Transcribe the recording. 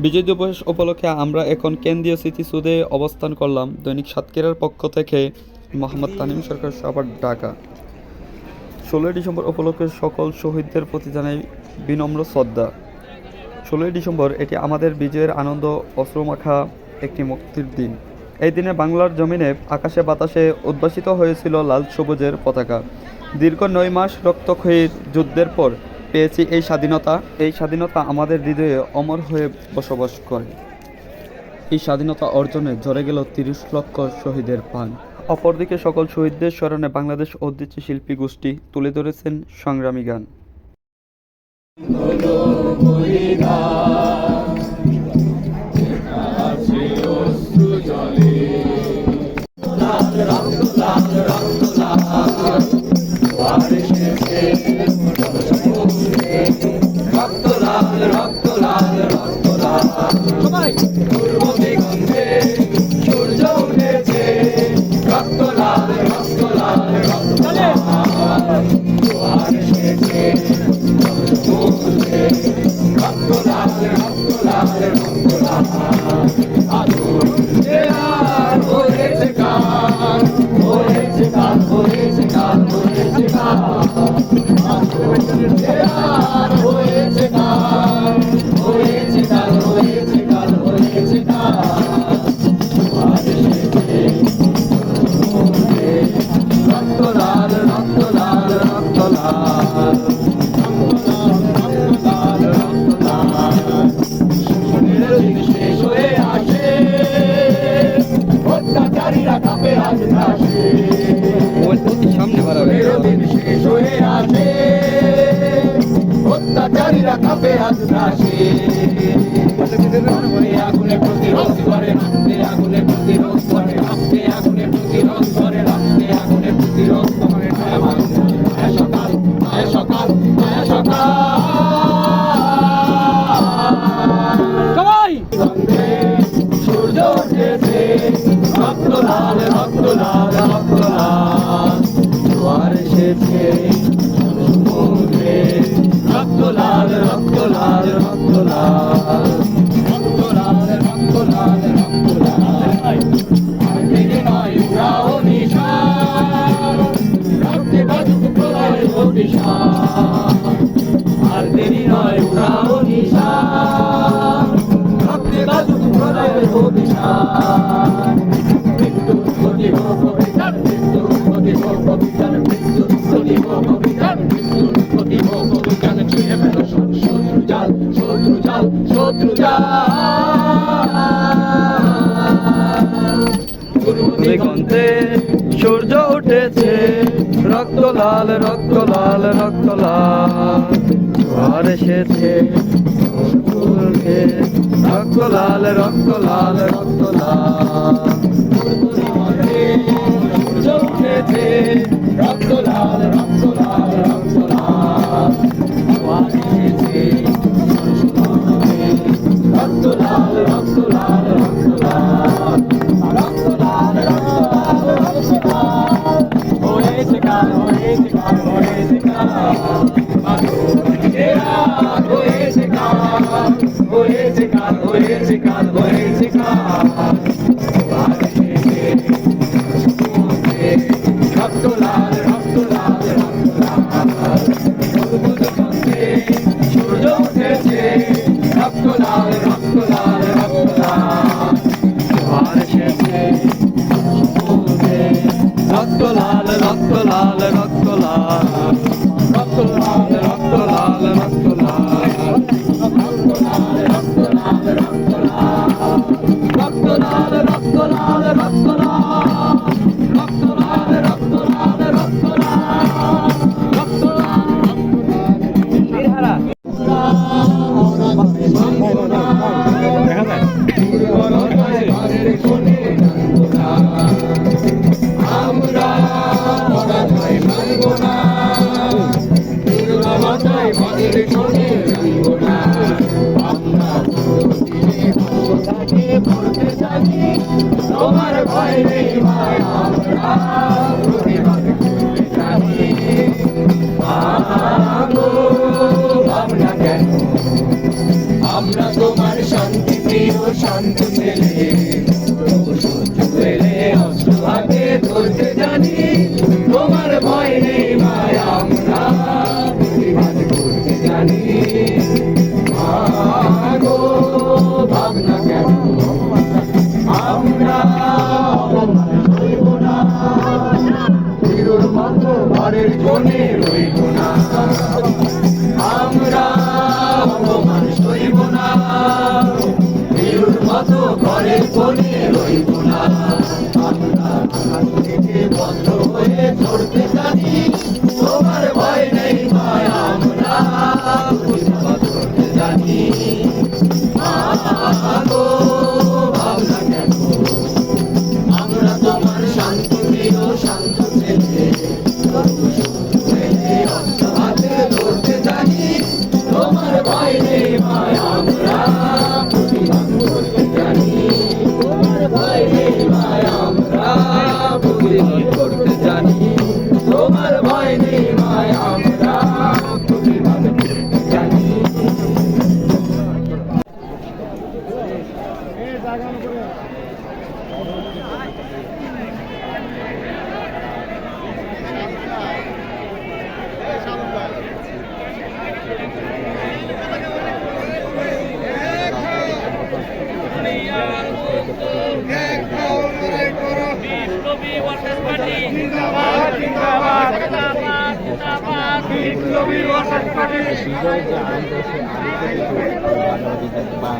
বিজয় দিবস উপলক্ষে আমরা এখন কেন্দ্রীয় স্মৃতিসৌধে অবস্থান করলাম। দৈনিক সাতক্ষীরার পক্ষ থেকে মোহাম্মদ তানিম সরকার সবার ঢাকা। ষোলোই ডিসেম্বর উপলক্ষে সকল শহীদদের প্রতি জানাই বিনম্র শ্রদ্ধা। ষোলোই ডিসেম্বর এটি আমাদের বিজয়ের আনন্দ, অশ্রুমাখা একটি মুক্তির দিন। এই দিনে বাংলার জমিনে আকাশে বাতাসে উদ্ভাসিত হয়েছিল লাল সবুজের পতাকা। দীর্ঘ নয় মাস রক্তক্ষয়ীর যুদ্ধের পর পেয়েছি এই স্বাধীনতা। এই স্বাধীনতা আমাদের হৃদয়ে অমর হয়ে বসবাস করে। এই স্বাধীনতা অর্জনে ঝরে গেল তিরিশ লক্ষ শহীদের পান অপরদিকে সকল শহীদদের স্মরণে বাংলাদেশ ঐতিহ্য শিল্পী গোষ্ঠী তুলে ধরেছেন সংগ্রামী গান। সামনে বাড়াবে। শেষ হয়ে আসে জারিরা কাপে আশ্বাসে আগুনে প্রতিরোধ করে আগুনে প্রতিরোধ করে। সূর্য উঠেছে রক্ত লাল রক্ত লাল রক্ত লাল। এসেছে সূর্যে রক্ত লাল রক্ত লাল রক্ত লাল। রক্ত লাল রক্ত লাল রক্ত লাল রক্ত লাল রক্ত লাল রক্ত লাল রক্ত লাল রক্ত লাল রক্ত লাল রক্ত লাল রক্ত লাল রক্ত লাল রক্ত লাল বারের কোণে রইব না। শিলচরের যে আম রয়েছে আম থেকে বা